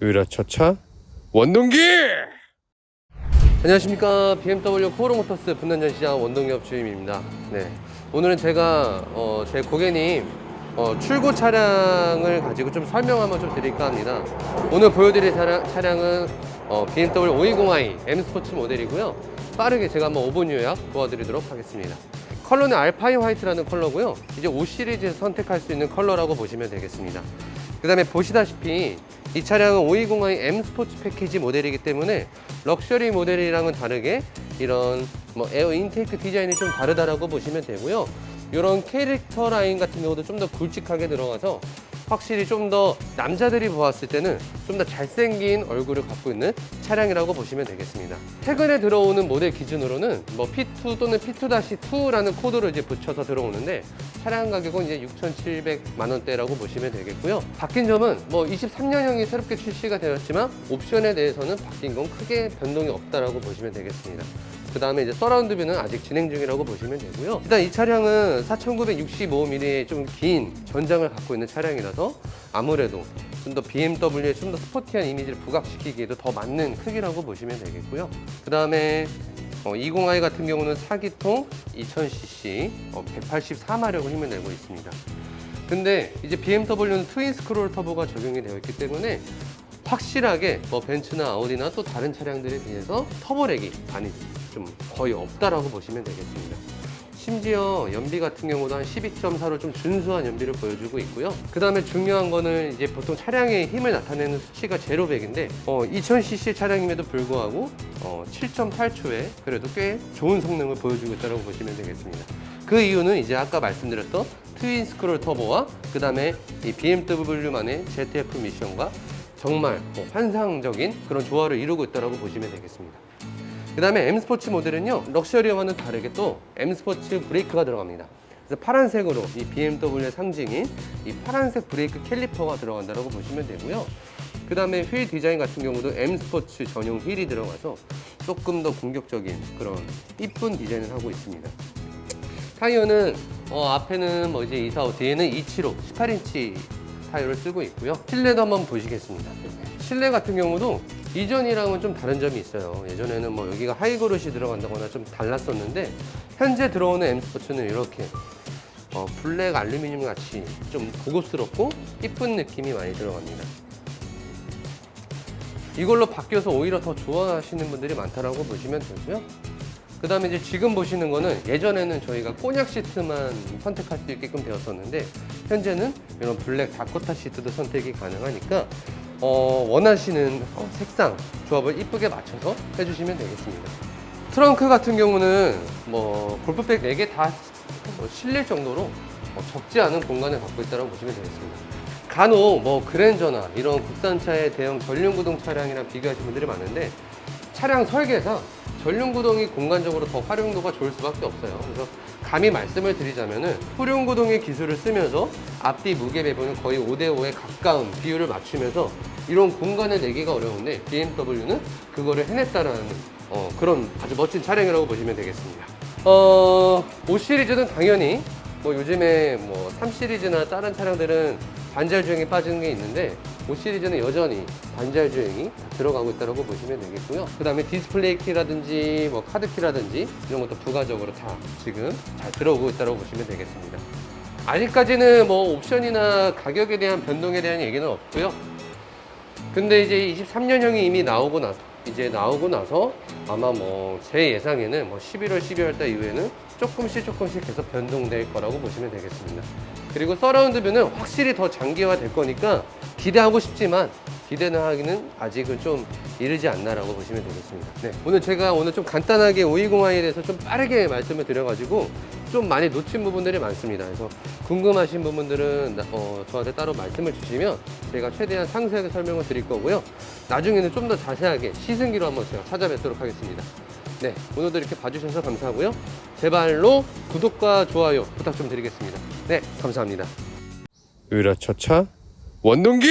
으라차차 원동기! 안녕하십니까. BMW 코어모터스 분단전시장 원동기업 주임입니다. 네. 오늘은 제가 어, 제 고객님 어, 출고 차량을 가지고 좀 설명 한번 좀 드릴까 합니다. 오늘 보여드릴 차량, 차량 은 어, BMW 520i M 스포츠 모델이고요. 빠르게 제가 한번 5분 요약 도와드리도록 하겠습니다. 컬러는 알파인 화이트라는 컬러고요. 이제 5 시리즈에서 선택할 수 있는 컬러라고 보시면 되겠습니다 그 다음에 보시다시피 이 차량은 520i M 스포츠 패키지 모델이기 때문에 럭셔리 모델이랑은 다르게 이런 뭐 에어 인테이크 디자인이 좀 다르다라고 보시면 되고요. 이런 캐릭터 라인 같은 경우도 좀 더 굵직하게 들어가서 확실히 좀 더 남자들이 보았을 때는 좀 더 잘생긴 얼굴을 갖고 있는 차량이라고 보시면 되겠습니다. 최근에 들어오는 모델 기준으로는 뭐 P2 또는 P2-2라는 코드를 이제 붙여서 들어오는데 차량 가격은 이제 6,700만 원대라고 보시면 되겠고요. 바뀐 점은 뭐 23년형이 새롭게 출시가 되었지만 옵션에 대해서는 바뀐 건 크게 변동이 없다라고 보시면 되겠습니다. 그 다음에 이제 서라운드 뷰는 아직 진행 중이라고 보시면 되고요. 일단 이 차량은 4965mm의 좀 긴 전장을 갖고 있는 차량이라서 아무래도 좀 더 BMW의 좀 더 스포티한 이미지를 부각시키기에도 더 맞는 크기라고 보시면 되겠고요. 그 다음에 20i 같은 경우는 4기통 2000cc 184마력을 힘을 내고 있습니다. 근데 이제 BMW는 트윈 스크롤 터보가 적용이 되어 있기 때문에 확실하게 뭐 벤츠나 아우디나 또 다른 차량들에 비해서 터보렉이 많이 좀 거의 없다라고 보시면 되겠습니다. 심지어 연비 같은 경우도 한 12.4로 좀 준수한 연비를 보여주고 있고요. 그 다음에 중요한 거는 이제 보통 차량의 힘을 나타내는 수치가 제로백인데 어, 2000cc 차량임에도 불구하고 어, 7.8초에 그래도 꽤 좋은 성능을 보여주고 있다고 보시면 되겠습니다. 그 이유는 이제 아까 말씀드렸던 트윈 스크롤 터보와 그 다음에 이 BMW만의 ZF 미션과 정말 뭐 환상적인 그런 조화를 이루고 있다고 보시면 되겠습니다. 그 다음에 M 스포츠 모델은요 럭셔리와는 다르게 또 M 스포츠 브레이크가 들어갑니다. 그래서 파란색으로 이 BMW의 상징인 이 파란색 브레이크 캘리퍼가 들어간다고 보시면 되고요. 그 다음에 휠 디자인 같은 경우도 M 스포츠 전용 휠이 들어가서 조금 더 공격적인 그런 이쁜 디자인을 하고 있습니다. 타이어는 어, 앞에는 뭐 이제 245, 뒤에는 275, 18인치 타이어를 쓰고 있고요. 실내도 한번 보시겠습니다. 실내 같은 경우도 이전이랑은 좀 다른 점이 있어요. 예전에는 뭐 여기가 하이그롯이 들어간다거나 좀 달랐었는데 현재 들어오는 M 스포츠는 이렇게 어, 블랙 알루미늄 같이 좀 고급스럽고 이쁜 느낌이 많이 들어갑니다. 이걸로 바뀌어서 오히려 더 좋아하시는 분들이 많다라고 보시면 되고요. 그 다음에 이제 지금 보시는 거는 예전에는 저희가 꼬냑 시트만 선택할 수 있게끔 되었었는데 현재는 이런 블랙 다코타 시트도 선택이 가능하니까 어, 원하시는 어, 색상 조합을 이쁘게 맞춰서 해주시면 되겠습니다. 트렁크 같은 경우는 뭐 골프백 4개 다뭐 실릴 정도로 어, 적지 않은 공간을 갖고 있다고 보시면 되겠습니다. 간혹 뭐 그랜저나 이런 국산차의 대형 전륜구동 차량이랑 비교하시는 분들이 많은데 차량 설계상 전륜구동이 공간적으로 더 활용도가 좋을 수밖에 없어요. 그래서 감히 말씀을 드리자면은 후륜구동의 기술을 쓰면서 앞뒤 무게 배분은 거의 5대5에 가까운 비율을 맞추면서 이런 공간을 내기가 어려운데 BMW는 그거를 해냈다라는 어, 그런 아주 멋진 차량이라고 보시면 되겠습니다. 어, 5 시리즈는 당연히 뭐 요즘에 뭐 3 시리즈나 다른 차량들은 반절 주행이 빠지는 게 있는데 5 시리즈는 여전히 반절 다 들어가고 있다고 보시면 되겠고요. 그 다음에 디스플레이 키라든지 뭐 카드 키라든지 이런 것도 부가적으로 다 지금 잘 들어오고 있다고 보시면 되겠습니다. 아직까지는 뭐 옵션이나 가격에 대한 변동에 대한 얘기는 없고요. 근데 이제 23년형이 이미 나오고 나서 이제 나오고 나서 아마 뭐 제 예상에는 뭐 11월, 12월 달 이후에는 조금씩 조금씩 계속 변동될 거라고 보시면 되겠습니다. 그리고 서라운드 뷰는 확실히 더 장기화 될 거니까 기대하고 싶지만 기대는 하기는 아직은 좀 이르지 않나라고 보시면 되겠습니다. 네, 오늘 제가 오늘 좀 간단하게 520i에 대해서 좀 빠르게 말씀을 드려가지고 좀 많이 놓친 부분들이 많습니다. 그래서 궁금하신 부분들은 나- 어, 저한테 따로 말씀을 주시면 제가 최대한 상세하게 설명을 드릴 거고요. 나중에는 좀 더 자세하게 시승기로 한번 제가 찾아뵙도록 하겠습니다. 네, 오늘도 이렇게 봐주셔서 감사하고요. 제발로 구독과 좋아요 부탁 좀 드리겠습니다. 네, 감사합니다. 으라차차 원동기!